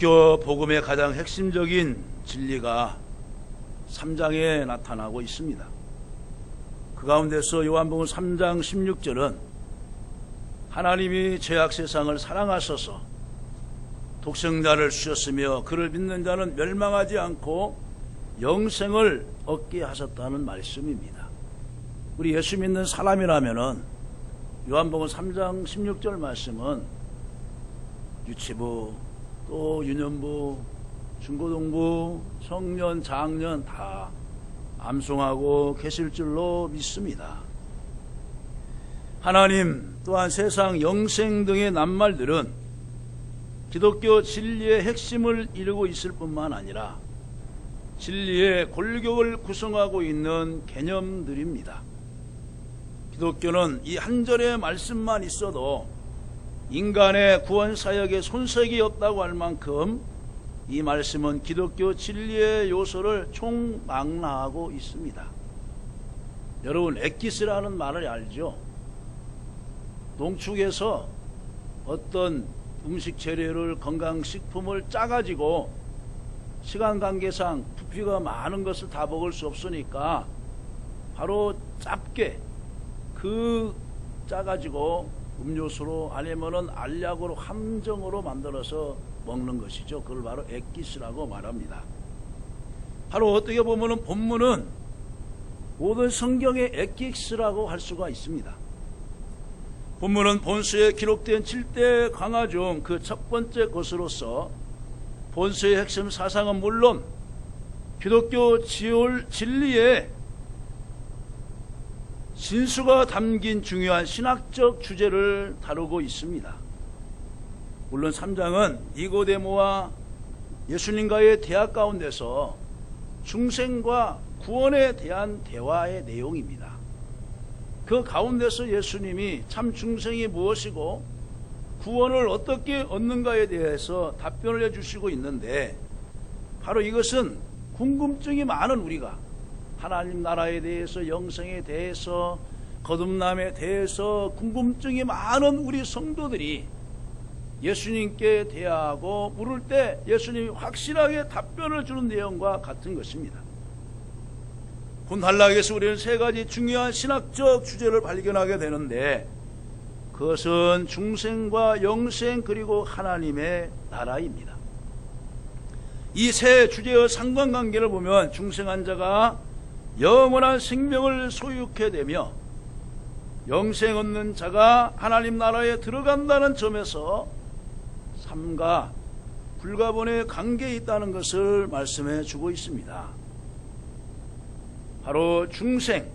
기독교 복음의 가장 핵심적인 진리가 3장에 나타나고 있습니다. 그 가운데서 요한복음 3장 16절은 하나님이 죄악 세상을 사랑하셔서 독생자를 주셨으며 그를 믿는 자는 멸망하지 않고 영생을 얻게 하셨다는 말씀입니다. 우리 예수 믿는 사람이라면은 요한복음 3장 16절 말씀은 유치부 또 유년부 중고등부 청년 장년 다 암송하고 계실 줄로 믿습니다. 하나님 또한 세상 영생 등의 낱말들은 기독교 진리의 핵심을 이루고 있을 뿐만 아니라 진리의 골격을 구성하고 있는 개념들입니다. 기독교는 이 한 절의 말씀만 있어도 인간의 구원 사역에 손색이 없다고 할 만큼 이 말씀은 기독교 진리의 요소를 총망라하고 있습니다. 여러분 엑기스라는 말을 알죠? 농축에서 어떤 음식 재료를 건강식품을 짜가지고 시간 관계상 부피가 많은 것을 다 먹을 수 없으니까 바로 짧게 그 짜가지고 음료수로 아니면은 알약으로 함정으로 만들어서 먹는 것이죠. 그걸 바로 엑기스라고 말합니다. 바로 어떻게 보면은 본문은 모든 성경의 엑기스라고 할 수가 있습니다. 본문은 본수에 기록된 7대 강화 중 그 첫 번째 것으로서 본수의 핵심 사상은 물론 기독교 지올 진리의 진수가 담긴 중요한 신학적 주제를 다루고 있습니다. 물론 3장은 니고데모와 예수님과의 대화 가운데서 중생과 구원에 대한 대화의 내용입니다. 그 가운데서 예수님이 참 중생이 무엇이고 구원을 어떻게 얻는가에 대해서 답변을 해주시고 있는데 바로 이것은 궁금증이 많은 우리가 하나님 나라에 대해서 영생에 대해서 거듭남에 대해서 궁금증이 많은 우리 성도들이 예수님께 대하고 물을 때 예수님이 확실하게 답변을 주는 내용과 같은 것입니다. 본 단락에서 우리는 세 가지 중요한 신학적 주제를 발견하게 되는데 그것은 중생과 영생 그리고 하나님의 나라입니다. 이 세 주제의 상관관계를 보면 중생한 자가 영원한 생명을 소유케 되며 영생 얻는 자가 하나님 나라에 들어간다는 점에서 삶과 불가분의 관계에 있다는 것을 말씀해 주고 있습니다. 바로 중생,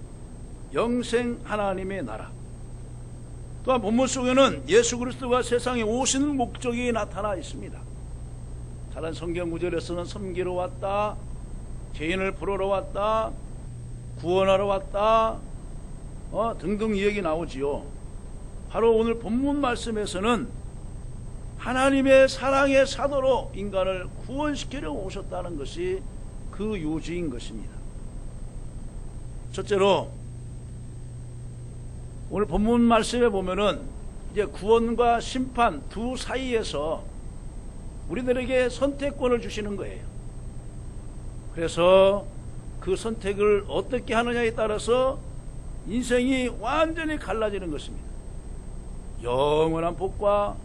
영생 하나님의 나라. 또한 본문 속에는 예수 그리스도가 세상에 오신 목적이 나타나 있습니다. 다른 성경 구절에서는 섬기러 왔다, 죄인을 부르러 왔다, 구원하러 왔다, 어, 등등 이야기 나오지요. 바로 오늘 본문 말씀에서는 하나님의 사랑의 사도로 인간을 구원시키려 오셨다는 것이 그 요지인 것입니다. 첫째로 오늘 본문 말씀에 보면은 이제 구원과 심판 두 사이에서 우리들에게 선택권을 주시는 거예요. 그래서 그 선택을 어떻게 하느냐에 따라서 인생이 완전히 갈라지는 것입니다. 영원한 복과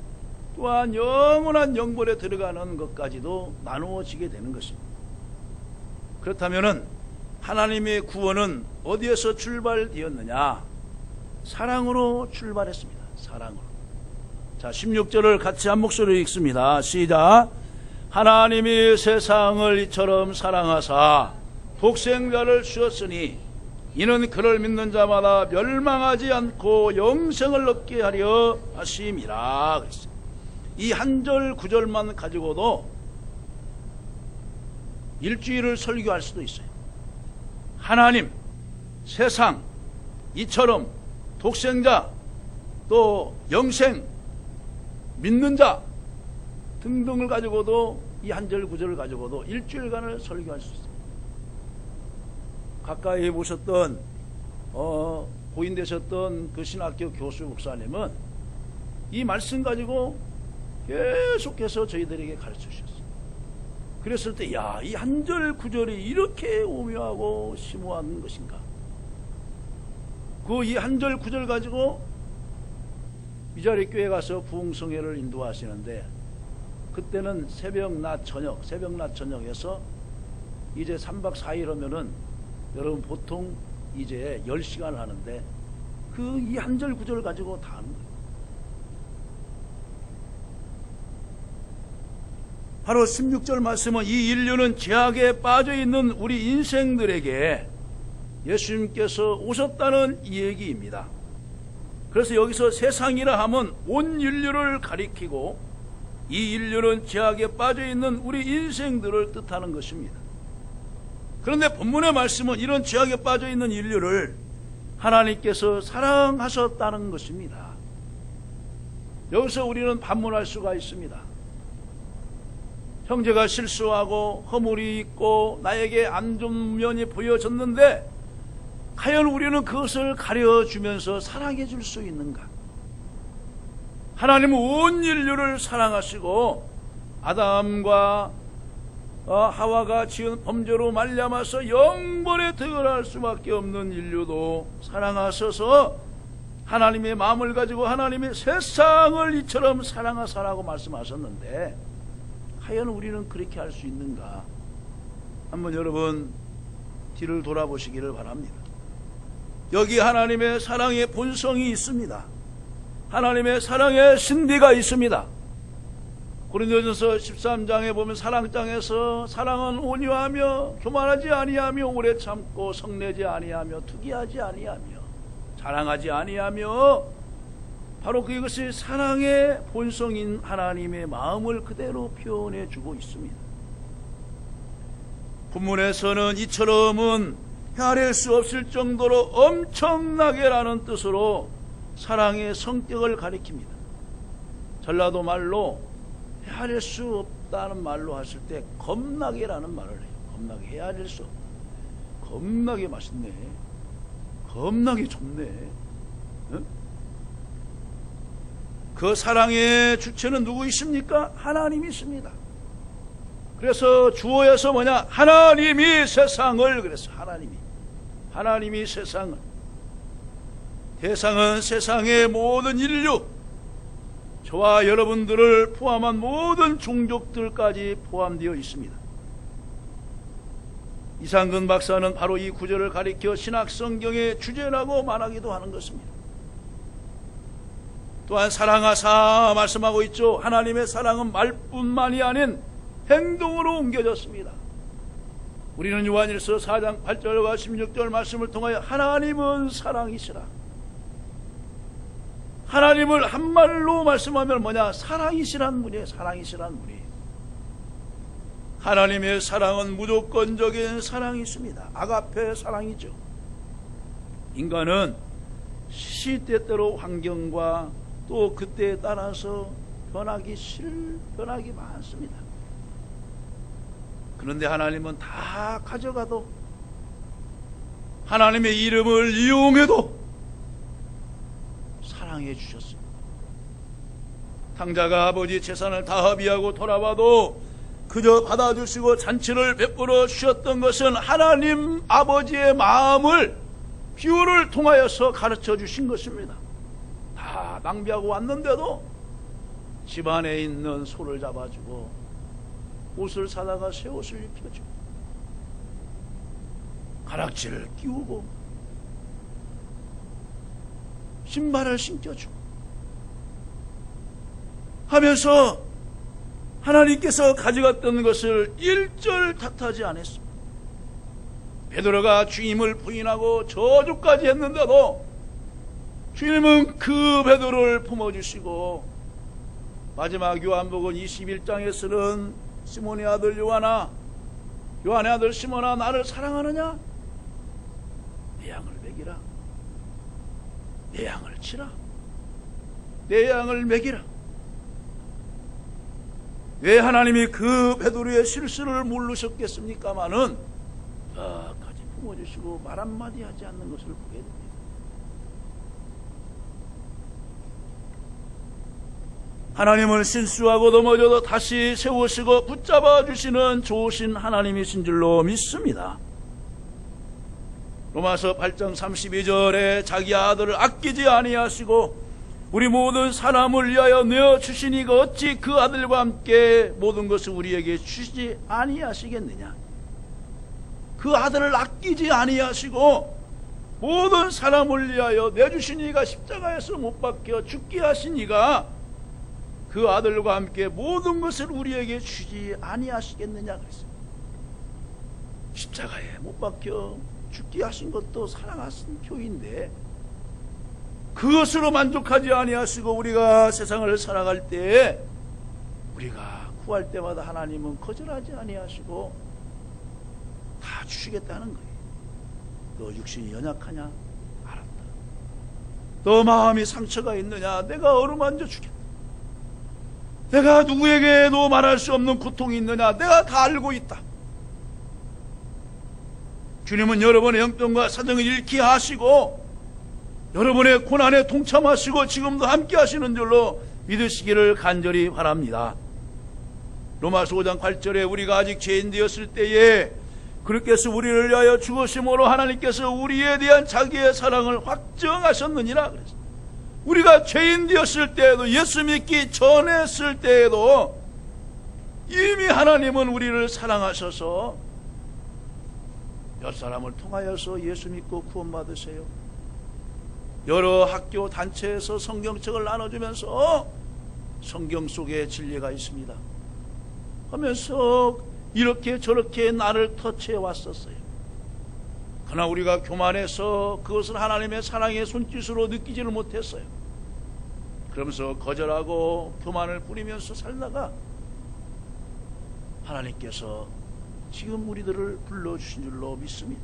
또한 영원한 영벌에 들어가는 것까지도 나누어지게 되는 것입니다. 그렇다면 하나님의 구원은 어디에서 출발되었느냐? 사랑으로 출발했습니다. 사랑으로. 자, 16절을 같이 한 목소리로 읽습니다. 시작. 하나님이 세상을 이처럼 사랑하사 독생자를 주었으니 이는 그를 믿는 자마다 멸망하지 않고 영생을 얻게 하려 하심이라. 이한 절 구절만 가지고도 일주일을 설교할 수도 있어요. 하나님, 세상, 이처럼 독생자, 또 영생, 믿는 자 등등을 가지고도 이 한 절 구절을 가지고도 일주일간을 설교할 수 있어요. 가까이 보셨던 어, 고인 되셨던 그 신학교 교수 목사님은 이 말씀 가지고 계속해서 저희들에게 가르쳐 주셨어요. 그랬을 때, 야, 이 한 절 구절이 이렇게 오묘하고 심오한 것인가? 그 이 한 절 구절 가지고 미자리 교회 가서 부흥성회를 인도하시는데 그때는 새벽 낮 저녁 새벽 낮 저녁에서 이제 3박 4일 하면은 여러분 보통 이제 10시간 하는데 그 이 한 절 구절 가지고 다 하는 거예요. 바로 16절 말씀은 이 인류는 죄악에 빠져 있는 우리 인생들에게 예수님께서 오셨다는 이 얘기입니다. 그래서 여기서 세상이라 하면 온 인류를 가리키고 이 인류는 죄악에 빠져 있는 우리 인생들을 뜻하는 것입니다. 그런데 본문의 말씀은 이런 죄악에 빠져 있는 인류를 하나님께서 사랑하셨다는 것입니다. 여기서 우리는 반문할 수가 있습니다. 형제가 실수하고 허물이 있고 나에게 안 좋은 면이 보여졌는데 과연 우리는 그것을 가려주면서 사랑해 줄 수 있는가? 하나님은 온 인류를 사랑하시고 아담과 어, 하와가 지은 범죄로 말미암아서 영번에 들어갈 수밖에 없는 인류도 사랑하셔서 하나님의 마음을 가지고 하나님의 세상을 이처럼 사랑하사라고 말씀하셨는데 과연 우리는 그렇게 할 수 있는가? 한번 여러분 뒤를 돌아보시기를 바랍니다. 여기 하나님의 사랑의 본성이 있습니다. 하나님의 사랑의 신비가 있습니다. 고린도전서 13장에 보면 사랑장에서 사랑은 온유하며 교만하지 아니하며 오래 참고 성내지 아니하며 투기하지 아니하며 자랑하지 아니하며 바로 그것이 사랑의 본성인 하나님의 마음을 그대로 표현해 주고 있습니다. 본문에서는 이처럼은 헤아릴 수 없을 정도로 엄청나게라는 뜻으로 사랑의 성격을 가리킵니다. 전라도 말로 헤아릴 수 없다는 말로 하실 때 겁나게라는 말을 해요. 겁나게 헤아릴 수 없다. 겁나게 맛있네. 겁나게 좋네. 응? 그 사랑의 주체는 누구이십니까? 하나님이십니다. 그래서 주어에서 뭐냐? 하나님이 세상을 그래서 하나님이 하나님이 세상을 대상은 세상의 모든 인류 저와 여러분들을 포함한 모든 종족들까지 포함되어 있습니다. 이상근 박사는 바로 이 구절을 가리켜 신학 성경의 주제라고 말하기도 하는 것입니다. 또한 사랑하사 말씀하고 있죠. 하나님의 사랑은 말뿐만이 아닌 행동으로 옮겨졌습니다. 우리는 요한일서 4장 8절과 16절 말씀을 통하여 하나님은 사랑이시라. 하나님을 한 말로 말씀하면 뭐냐? 사랑이시란 분이에요. 사랑이시란 분이. 하나님의 사랑은 무조건적인 사랑이 있습니다. 아가페 사랑이죠. 인간은 시때때로 환경과 또 그때에 따라서 변하기 싫, 변하기 많습니다. 그런데 하나님은 다 가져가도 하나님의 이름을 이용해도 사랑해 주셨습니다. 탕자가 아버지 재산을 다 합의하고 돌아와도 그저 받아주시고 잔치를 베풀어 주셨던 것은 하나님 아버지의 마음을 비유를 통하여서 가르쳐 주신 것입니다. 다 낭비하고 왔는데도 집안에 있는 소를 잡아주고 옷을 사다가 새 옷을 입혀주고 가락지를 끼우고 신발을 신겨주고 하면서 하나님께서 가져갔던 것을 일절 탓하지 않았습니다. 베드로가 주님을 부인하고 저주까지 했는데도 주님은 그 베드로를 품어주시고 마지막 요한복음 21장에서는 시몬의 아들 요한아 요한의 아들 시몬아 나를 사랑하느냐? 내 양을 내 양을 치라 내 양을 먹이라 왜 하나님이 그 베드로의 실수를 모르셨겠습니까마는 끝까지 품어주시고 말 한마디 하지 않는 것을 보게 됩니다. 하나님은 실수하고 넘어져도 다시 세우시고 붙잡아 주시는 좋으신 하나님이신 줄로 믿습니다. 로마서 8장 32절에 자기 아들을 아끼지 아니하시고 우리 모든 사람을 위하여 내어 주시니 가 어찌 그 아들과 함께 모든 것을 우리에게 주시지 아니하시겠느냐? 그 아들을 아끼지 아니하시고 모든 사람을 위하여 내주시니가 십자가에서 못 박혀 죽게 하시니가 그 아들과 함께 모든 것을 우리에게 주지 아니하시겠느냐 그랬어요. 십자가에 못 박혀 죽게 하신 것도 사랑하신 표인데 그것으로 만족하지 아니하시고 우리가 세상을 살아갈 때 우리가 구할 때마다 하나님은 거절하지 아니하시고 다 주시겠다는 거예요. 너 육신이 연약하냐? 알았다. 너 마음이 상처가 있느냐? 내가 어루만져 주겠다. 내가 누구에게도 말할 수 없는 고통이 있느냐? 내가 다 알고 있다. 주님은 여러분의 영병과 사정을 잃게 하시고 여러분의 고난에 동참하시고 지금도 함께 하시는 줄로 믿으시기를 간절히 바랍니다. 로마서 5장 8절에 우리가 아직 죄인 되었을 때에 그렇게서 우리를 위하여 죽으심으로 하나님께서 우리에 대한 자기의 사랑을 확정하셨느니라 그랬어요. 우리가 죄인 되었을 때에도 예수 믿기 전했을 때에도 이미 하나님은 우리를 사랑하셔서 몇 사람을 통하여서 예수 믿고 구원받으세요. 여러 학교 단체에서 성경책을 나눠주면서 성경 속에 진리가 있습니다. 하면서 이렇게 저렇게 나를 터치해 왔었어요. 그러나 우리가 교만해서 그것을 하나님의 사랑의 손짓으로 느끼지를 못했어요. 그러면서 거절하고 교만을 부리면서 살다가 하나님께서 지금 우리들을 불러주신 줄로 믿습니다.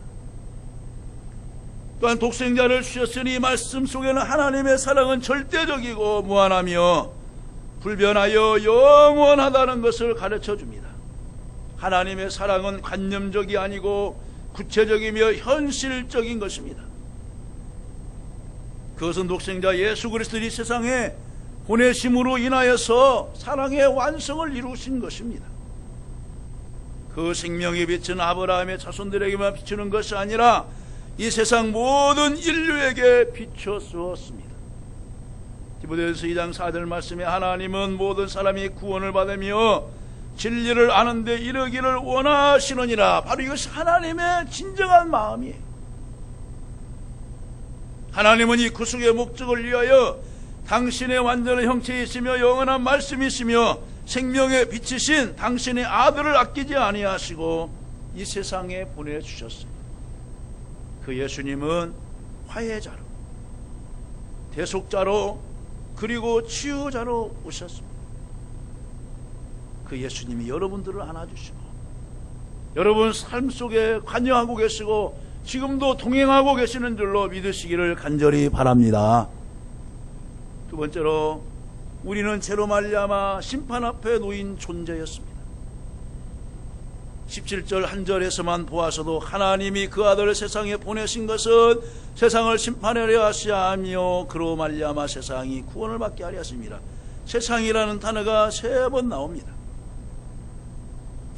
또한 독생자를 주셨으니 말씀 속에는 하나님의 사랑은 절대적이고 무한하며 불변하여 영원하다는 것을 가르쳐 줍니다. 하나님의 사랑은 관념적이 아니고 구체적이며 현실적인 것입니다. 그것은 독생자 예수 그리스도의 세상에 보내심으로 인하여서 사랑의 완성을 이루신 것입니다. 그 생명의 빛은 아브라함의 자손들에게만 비추는 것이 아니라 이 세상 모든 인류에게 비춰 쏘았습니다. 디모데서 2장 4절 말씀에 하나님은 모든 사람이 구원을 받으며 진리를 아는데 이르기를 원하시느니라. 바로 이것이 하나님의 진정한 마음이에요. 하나님은 이 구속의 목적을 위하여 당신의 완전한 형체이시며 영원한 말씀이시며 생명의 빛이신 당신의 아들을 아끼지 아니하시고 이 세상에 보내주셨어요. 그 예수님은 화해자로, 대속자로, 그리고 치유자로 오셨습니다. 그 예수님이 여러분들을 안아주시고, 여러분 삶 속에 관여하고 계시고, 지금도 동행하고 계시는 줄로 믿으시기를 간절히 바랍니다. 두 번째로, 우리는 죄로 말미암아 심판 앞에 놓인 존재였습니다. 17절 한 절에서만 보아서도 하나님이 그 아들을 세상에 보내신 것은 세상을 심판하려 하시하며 그로 말미암아 세상이 구원을 받게 하려 하십니다. 세상이라는 단어가 세 번 나옵니다.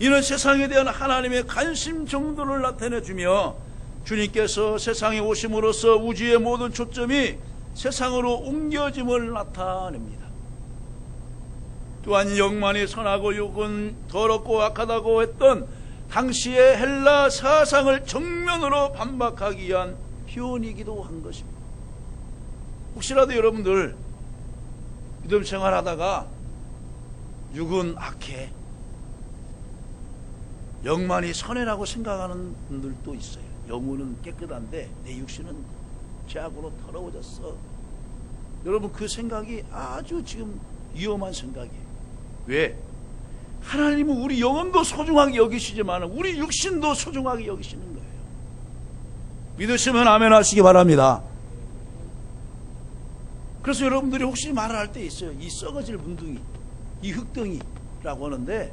이는 세상에 대한 하나님의 관심 정도를 나타내 주며 주님께서 세상에 오심으로써 우주의 모든 초점이 세상으로 옮겨짐을 나타냅니다. 또한 영만이 선하고 육은 더럽고 악하다고 했던 당시의 헬라 사상을 정면으로 반박하기 위한 표현이기도 한 것입니다. 혹시라도 여러분들 믿음 생활하다가 육은 악해 영만이 선해라고 생각하는 분들도 있어요. 영혼은 깨끗한데 내 육신은 죄악으로 더러워졌어. 여러분 그 생각이 아주 지금 위험한 생각이에요. 왜? 하나님은 우리 영혼도 소중하게 여기시지만 우리 육신도 소중하게 여기시는 거예요. 믿으시면 아멘 하시기 바랍니다. 그래서 여러분들이 혹시 말을 할 때 있어요. 이 썩어질 문둥이, 이 흙덩이라고 하는데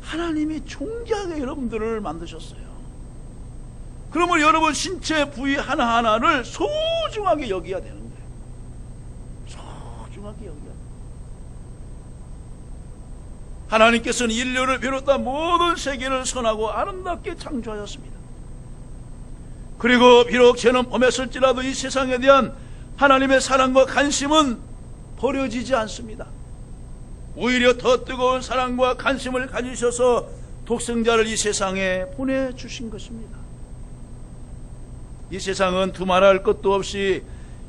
하나님이 존귀하게 여러분들을 만드셨어요. 그러면 여러분 신체 부위 하나하나를 소중하게 여겨야 되는 거예요. 소중하게 돼요. 하나님께서는 인류를 비롯한 모든 세계를 선하고 아름답게 창조하셨습니다. 그리고 비록 죄는 범했을지라도 이 세상에 대한 하나님의 사랑과 관심은 버려지지 않습니다. 오히려 더 뜨거운 사랑과 관심을 가지셔서 독생자를 이 세상에 보내주신 것입니다. 이 세상은 두말할 것도 없이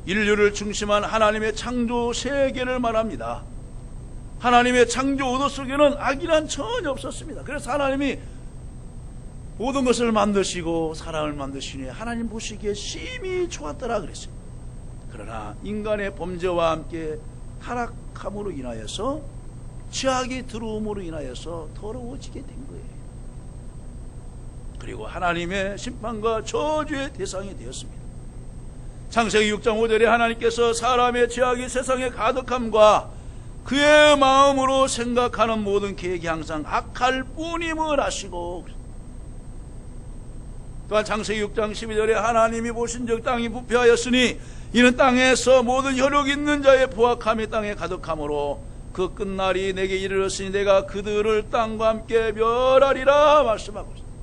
인류를 중심한 하나님의 창조 세계를 말합니다. 하나님의 창조 의도 속에는 악이란 전혀 없었습니다. 그래서 하나님이 모든 것을 만드시고 사람을 만드시니 하나님 보시기에 심히 좋았더라 그랬어요. 그러나 인간의 범죄와 함께 타락함으로 인하여서 죄악이 들어옴으로 인하여서 더러워지게 된 거예요. 그리고 하나님의 심판과 저주의 대상이 되었습니다. 창세기 6장 5절에 하나님께서 사람의 죄악이 세상에 가득함과 그의 마음으로 생각하는 모든 계획이 항상 악할 뿐임을 아시고 또한 창세기 6장 12절에 하나님이 보신 적 땅이 부패하였으니 이는 땅에서 모든 혈육 있는 자의 부악함이 땅에 가득함으로 그 끝날이 내게 이르렀으니 내가 그들을 땅과 함께 멸하리라 말씀하고 있습니다.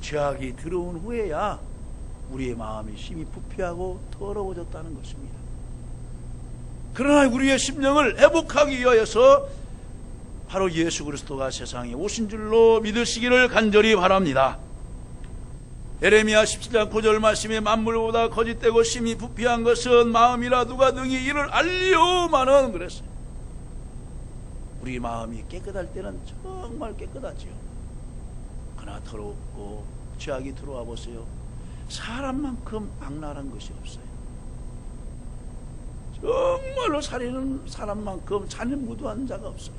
죄악이 들어온 후에야 우리의 마음이 심히 부패하고 더러워졌다는 것입니다. 그러나 우리의 심령을 회복하기 위하여서 바로 예수 그리스도가 세상에 오신 줄로 믿으시기를 간절히 바랍니다. 에레미야 17장 9절 말씀에 만물보다 거짓되고 심히 부패한 것은 마음이라 누가 능히 이를 알리오마는 그랬어요. 우리 마음이 깨끗할 때는 정말 깨끗하지요. 그러나 더럽고 죄악이 들어와 보세요. 사람만큼 악랄한 것이 없어요. 정말로 살리는 사람만큼 잔인 무도한 자가 없어요.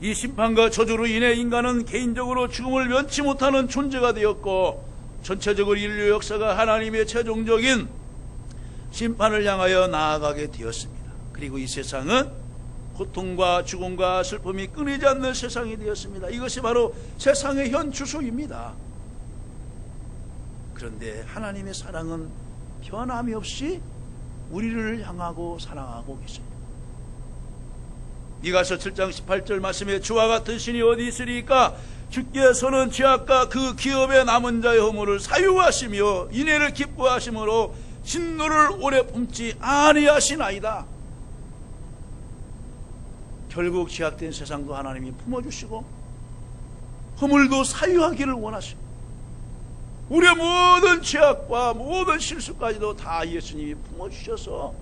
이 심판과 저주로 인해 인간은 개인적으로 죽음을 면치 못하는 존재가 되었고 전체적으로 인류 역사가 하나님의 최종적인 심판을 향하여 나아가게 되었습니다. 그리고 이 세상은 고통과 죽음과 슬픔이 끊이지 않는 세상이 되었습니다. 이것이 바로 세상의 현 주소입니다. 그런데 하나님의 사랑은 변함이 없이 우리를 향하고 사랑하고 계십니다. 이가서 7장 18절 말씀에 주와 같은 신이 어디 있으리까 주께서는 죄악과 그 기업의 남은 자의 허물을 사유하시며 인애를 기뻐하심으로 진노를 오래 품지 아니하시나이다. 결국 죄악된 세상도 하나님이 품어주시고 허물도 사유하기를 원하시고 우리의 모든 죄악과 모든 실수까지도 다 예수님이 품어주셔서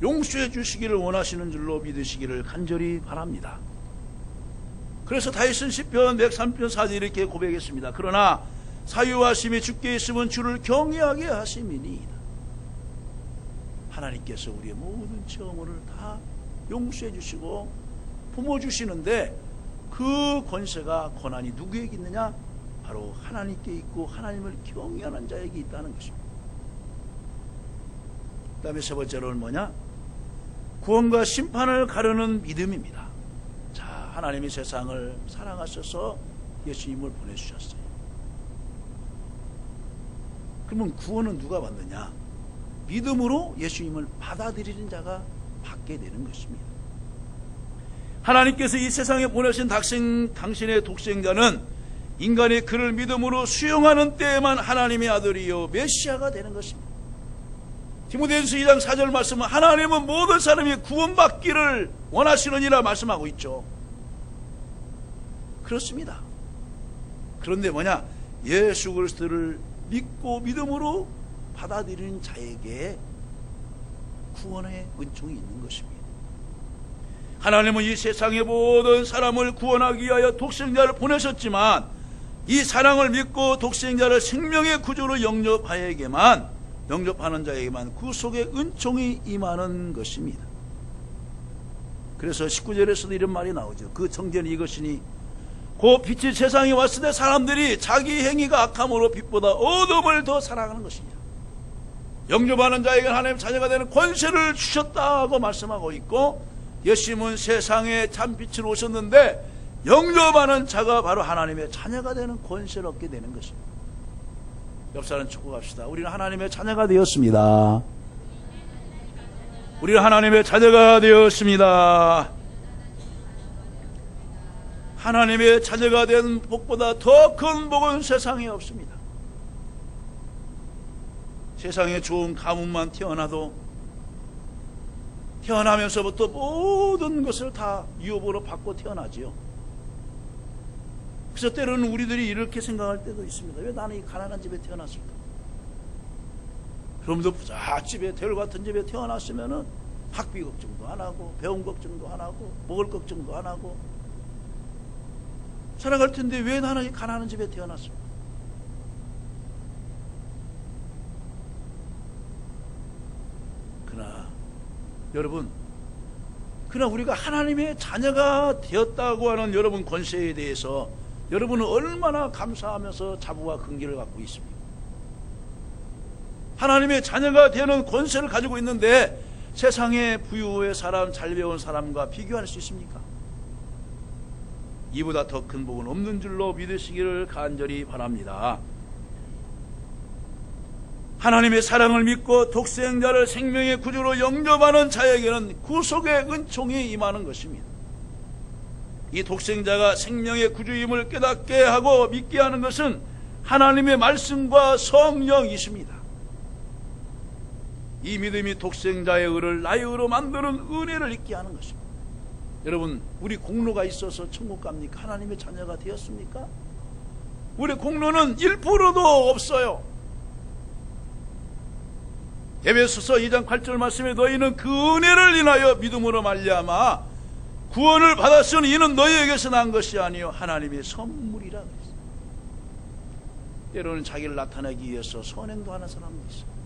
용서해 주시기를 원하시는 줄로 믿으시기를 간절히 바랍니다. 그래서 다윗은 시편 103편 4절 이렇게 고백했습니다. 그러나 사유하심이 주께 있으면 주를 경외하게 하심이니이다. 하나님께서 우리의 모든 처음을 다 용서해 주시고 품어 주시는데 그 권세가 권한이 누구에게 있느냐? 바로 하나님께 있고 하나님을 경외하는 자에게 있다는 것입니다. 그 다음에 세 번째로는 뭐냐? 구원과 심판을 가르는 믿음입니다. 자, 하나님이 세상을 사랑하셔서 예수님을 보내주셨어요. 그러면 구원은 누가 받느냐? 믿음으로 예수님을 받아들이는 자가 받게 되는 것입니다. 하나님께서 이 세상에 보내신 당신, 당신의 독생자는 인간이 그를 믿음으로 수용하는 때에만 하나님의 아들이요 메시아가 되는 것입니다. 디모데전서 2장 4절 말씀은 하나님은 모든 사람이 구원받기를 원하시느니라 말씀하고 있죠. 그렇습니다. 그런데 뭐냐? 예수 그리스도를 믿고 믿음으로 받아들이는 자에게 구원의 은총이 있는 것입니다. 하나님은 이 세상의 모든 사람을 구원하기 위하여 독생자를 보내셨지만 이 사랑을 믿고 독생자를 생명의 구조로 영접하에게만 영접하는 자에게만 구속의 은총이 임하는 것입니다. 그래서 19절에서도 이런 말이 나오죠. 그 정죄는 이것이니 그 빛이 세상에 왔을 때 사람들이 자기 행위가 악함으로 빛보다 어둠을 더 사랑하는 것이냐. 영접하는 자에게 하나님 자녀가 되는 권세를 주셨다고 말씀하고 있고 예수님은 세상에 참 빛으로 오셨는데 영접하는 자가 바로 하나님의 자녀가 되는 권세를 얻게 되는 것입니다. 옆사람 축복합시다. 우리는 하나님의 자녀가 되었습니다. 우리는 하나님의 자녀가 되었습니다. 하나님의 자녀가 된 복보다 더 큰 복은 세상에 없습니다. 세상에 좋은 가문만 태어나도 태어나면서부터 모든 것을 다 유업으로 받고 태어나지요. 그래서 때로는 우리들이 이렇게 생각할 때도 있습니다. 왜 나는 이 가난한 집에 태어났을까? 그럼도 부잣집에 대울 같은 집에 태어났으면은 학비 걱정도 안 하고 배움 걱정도 안 하고 먹을 걱정도 안 하고 살아갈 텐데 왜 나는 이 가난한 집에 태어났을까? 그러나 여러분 그러나 우리가 하나님의 자녀가 되었다고 하는 여러분 권세에 대해서 여러분은 얼마나 감사하면서 자부와 긍기를 갖고 있습니까? 하나님의 자녀가 되는 권세를 가지고 있는데 세상의 부유의 사람, 잘 배운 사람과 비교할 수 있습니까? 이보다 더 큰 복은 없는 줄로 믿으시기를 간절히 바랍니다. 하나님의 사랑을 믿고 독생자를 생명의 구주로 영접하는 자에게는 구속의 은총이 임하는 것입니다. 이 독생자가 생명의 구주임을 깨닫게 하고 믿게 하는 것은 하나님의 말씀과 성령이십니다. 이 믿음이 독생자의 의를 나의 의로 만드는 은혜를 있게 하는 것입니다. 여러분, 우리 공로가 있어서 천국 갑니까? 하나님의 자녀가 되었습니까? 우리 공로는 1%도 없어요. 에베소서 2장 8절 말씀에 너희는 그 은혜를 인하여 믿음으로 말미암아 구원을 받았으니 이는 너희에게서 난 것이 아니요 하나님의 선물이라 그랬어요. 때로는 자기를 나타내기 위해서 선행도 하는 사람도 있어요.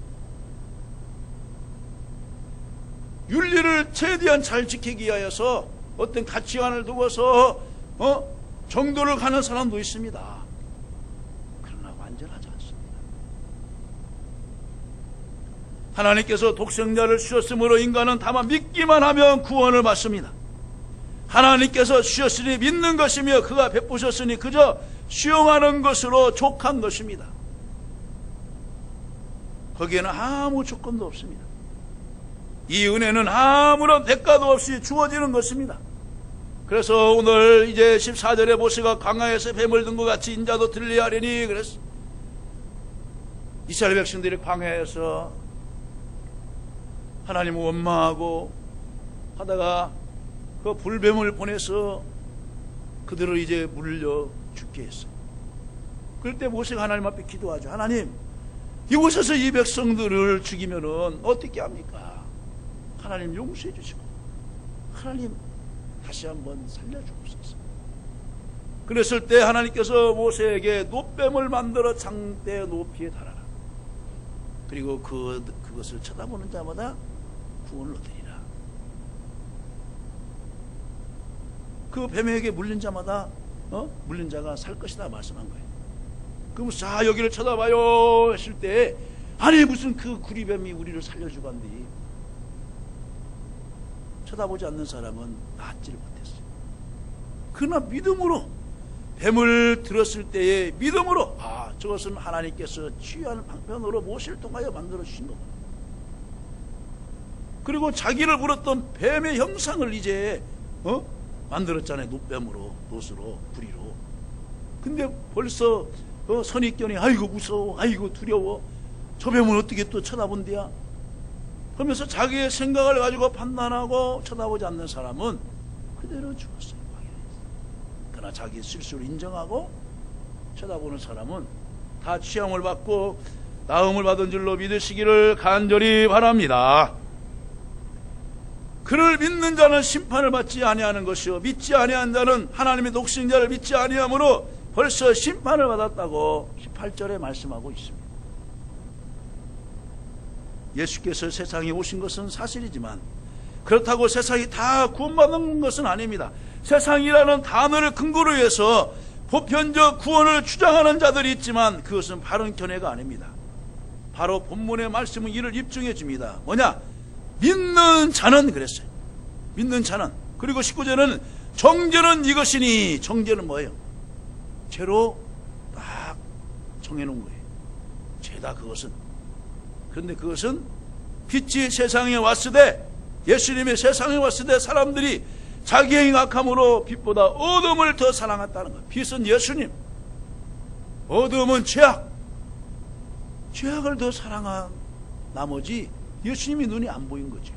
윤리를 최대한 잘 지키기 위하여서 어떤 가치관을 두고서 어? 정도를 가는 사람도 있습니다. 그러나 완전하지 않습니다. 하나님께서 독생자를 주셨으므로 인간은 다만 믿기만 하면 구원을 받습니다. 하나님께서 주셨으니 믿는 것이며 그가 베푸셨으니 그저 수용하는 것으로 족한 것입니다. 거기에는 아무 조건도 없습니다. 이 은혜는 아무런 대가도 없이 주어지는 것입니다. 그래서 오늘 이제 14절에 모세가 광야에서 뱀을 든 것 같이 인자도 들리하리니 그랬어. 이스라엘 백성들이 광야에서 하나님을 원망하고 하다가 그 불뱀을 보내서 그들을 이제 물려 죽게 했어요. 그럴 때 모세가 하나님 앞에 기도하죠. 하나님, 이곳에서 이 백성들을 죽이면은 어떻게 합니까? 하나님 용서해 주시고 하나님 다시 한번 살려주옵소서. 그랬을 때 하나님께서 모세에게 노뱀을 만들어 장대 높이에 달아라. 그리고 그, 그것을 쳐다보는 자마다 구원을 얻으리라. 그 뱀에게 물린 자마다 어? 물린 자가 살 것이다 말씀한 거예요. 그럼 자 여기를 쳐다봐요 했을 때 아니 무슨 그 구리뱀이 우리를 살려주고 한디 쳐다보지 않는 사람은 낫지를 못했어요. 그러나 믿음으로 뱀을 들었을 때에 믿음으로 아 저것은 하나님께서 취한 방편으로 모실 통하여 만들어 주신 거구나. 그리고 자기를 물었던 뱀의 형상을 이제 어? 만들었잖아요. 노뱀으로, 노스로, 구리로. 근데 벌써 어, 선입견이 아이고 무서워, 아이고 두려워. 저 뱀은 어떻게 또 쳐다본대야? 그러면서 자기의 생각을 가지고 판단하고 쳐다보지 않는 사람은 그대로 죽었어요. 그러나 자기의 실수를 인정하고 쳐다보는 사람은 다 취함을 받고 나음을 받은 줄로 믿으시기를 간절히 바랍니다. 그를 믿는 자는 심판을 받지 아니하는 것이요 믿지 아니한 자는 하나님의 독생자를 믿지 아니하므로 벌써 심판을 받았다고 18절에 말씀하고 있습니다. 예수께서 세상에 오신 것은 사실이지만 그렇다고 세상이 다 구원받는 것은 아닙니다. 세상이라는 단어를 근거로 해서 보편적 구원을 주장하는 자들이 있지만 그것은 바른 견해가 아닙니다. 바로 본문의 말씀은 이를 입증해 줍니다. 뭐냐? 믿는 자는 그랬어요. 믿는 자는. 그리고 19절은 정죄는 이것이니 정죄는 뭐예요? 죄로 딱 정해놓은 거예요. 죄다 그것은. 그런데 그것은 빛이 세상에 왔으되 예수님이 세상에 왔을 때 사람들이 자기의 악함으로 빛보다 어둠을 더 사랑했다는 것. 빛은 예수님. 어둠은 죄악. 죄악을 더 사랑한 나머지 예수님이 눈이 안 보인 거죠.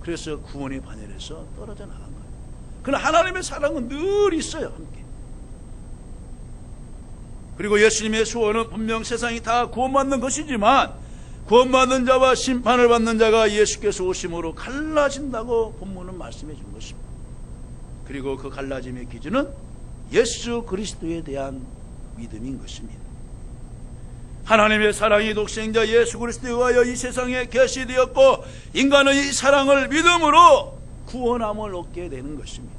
그래서 구원의 반열에서 떨어져 나간 거예요. 그러나 하나님의 사랑은 늘 있어요, 함께. 그리고 예수님의 소원은 분명 세상이 다 구원받는 것이지만 구원받는 자와 심판을 받는 자가 예수께서 오심으로 갈라진다고 본문은 말씀해 준 것입니다. 그리고 그 갈라짐의 기준은 예수 그리스도에 대한 믿음인 것입니다. 하나님의 사랑이 독생자 예수 그리스도에 의하여 이 세상에 계시되었고 인간은 이 사랑을 믿음으로 구원함을 얻게 되는 것입니다.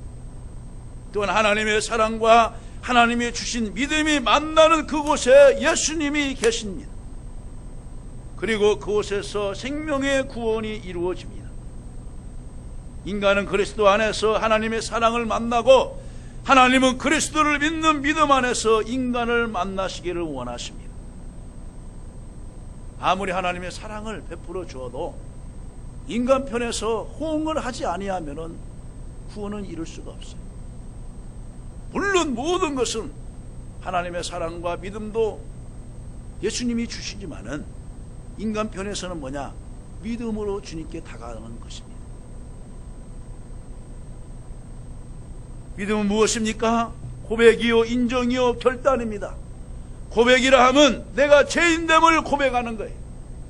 또한 하나님의 사랑과 하나님이 주신 믿음이 만나는 그곳에 예수님이 계십니다. 그리고 그곳에서 생명의 구원이 이루어집니다. 인간은 그리스도 안에서 하나님의 사랑을 만나고 하나님은 그리스도를 믿는 믿음 안에서 인간을 만나시기를 원하십니다. 아무리 하나님의 사랑을 베풀어 주어도 인간 편에서 호응을 하지 아니하면은 구원은 이룰 수가 없어요. 물론 모든 것은 하나님의 사랑과 믿음도 예수님이 주시지만은 인간 편에서는 뭐냐? 믿음으로 주님께 다가가는 것입니다. 믿음은 무엇입니까? 고백이요, 인정이요, 결단입니다. 고백이라 함은 내가 죄인됨을 고백하는 거예요.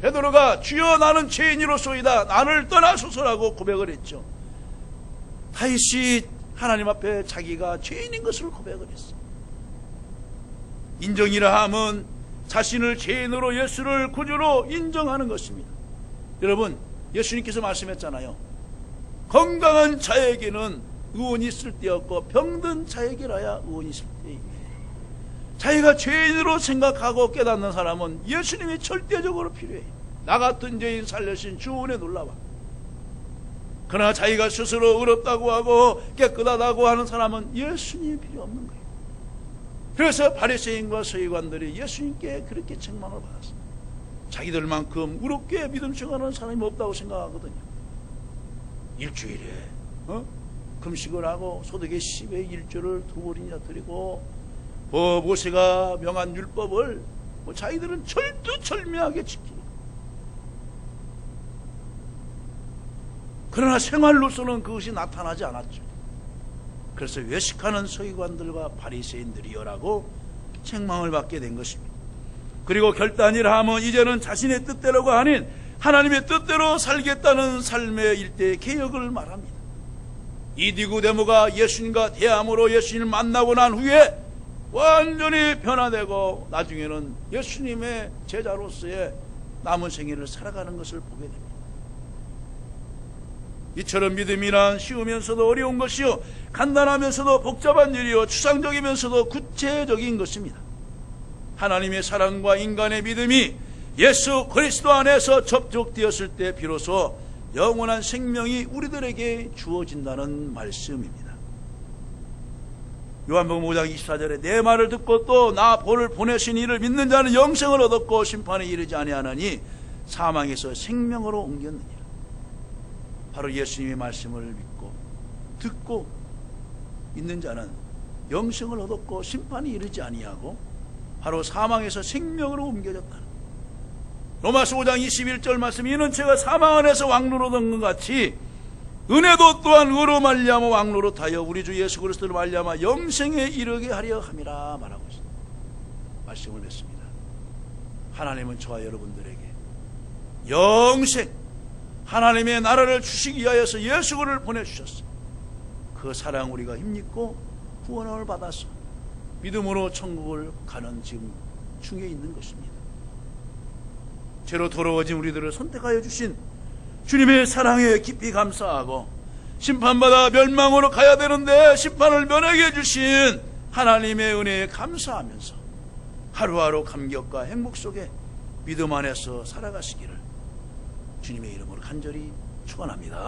베드로가 주여 나는 죄인이로소이다. 나를 떠나소서라고 고백을 했죠. 다윗이 하나님 앞에 자기가 죄인인 것을 고백을 했어요. 인정이라 함은 자신을 죄인으로 예수를 구주로 인정하는 것입니다. 여러분, 예수님께서 말씀했잖아요. 건강한 자에게는 의원이 있을 때였고 병든 자에게라야 의원이 있을 때입니다. 자기가 죄인으로 생각하고 깨닫는 사람은 예수님이 절대적으로 필요해요. 나 같은 죄인 살려신 주은에 놀라와. 그러나 자기가 스스로 의롭다고 하고 깨끗하다고 하는 사람은 예수님이 필요 없는 거예요. 그래서 바리새인과 서기관들이 예수님께 그렇게 책망을 받았어요. 자기들만큼 의롭게 믿음 생활하는 사람이 없다고 생각하거든요. 일주일에 어? 금식을 하고 소득의 10의 1조를 두 벌이나 드리고 뭐 모세가 명한 율법을 뭐 자기들은 철두철미하게 지키고 그러나 생활로서는 그것이 나타나지 않았죠. 그래서 외식하는 서기관들과 바리새인들이여라고 책망을 받게 된 것입니다. 그리고 결단이라 하면 이제는 자신의 뜻대로가 아닌 하나님의 뜻대로 살겠다는 삶의 일대의 개혁을 말합니다. 이 니고데모가 예수님과 대함으로 예수님을 만나고 난 후에 완전히 변화되고 나중에는 예수님의 제자로서의 남은 생애를 살아가는 것을 보게 됩니다. 이처럼 믿음이란 쉬우면서도 어려운 것이요 간단하면서도 복잡한 일이요 추상적이면서도 구체적인 것입니다. 하나님의 사랑과 인간의 믿음이 예수 그리스도 안에서 접촉되었을 때 비로소 영원한 생명이 우리들에게 주어진다는 말씀입니다. 요한복음 5장 24절에 내 말을 듣고 또나 볼을 보내신 이를 믿는 자는 영생을 얻었고 심판에 이르지 아니하나니 사망에서 생명으로 옮겼느니라. 바로 예수님의 말씀을 믿고 듣고 있는 자는 영생을 얻었고 심판이 이르지 아니하고 바로 사망에서 생명으로 옮겨졌다. 로마서 5장 21절 말씀 이는 제가 사망 안에서 왕로로 든것 같이 은혜도 또한 의로 말미암아 왕로로 타여 우리 주 예수 그리스도를 말미암아 영생에 이르게 하려 함이라 말하고 있습니다. 말씀을 맺습니다. 하나님은 저와 여러분들에게 영생 하나님의 나라를 주시기 위하여서 예수 그를 보내주셨어요. 그 사랑 우리가 힘입고 구원을 받아서 믿음으로 천국을 가는 지금 중에 있는 것입니다. 죄로 더러워진 우리들을 선택하여 주신 주님의 사랑에 깊이 감사하고 심판받아 멸망으로 가야 되는데 심판을 면하게 해주신 하나님의 은혜에 감사하면서 하루하루 감격과 행복 속에 믿음 안에서 살아가시기를 주님의 이름으로 간절히 축원합니다.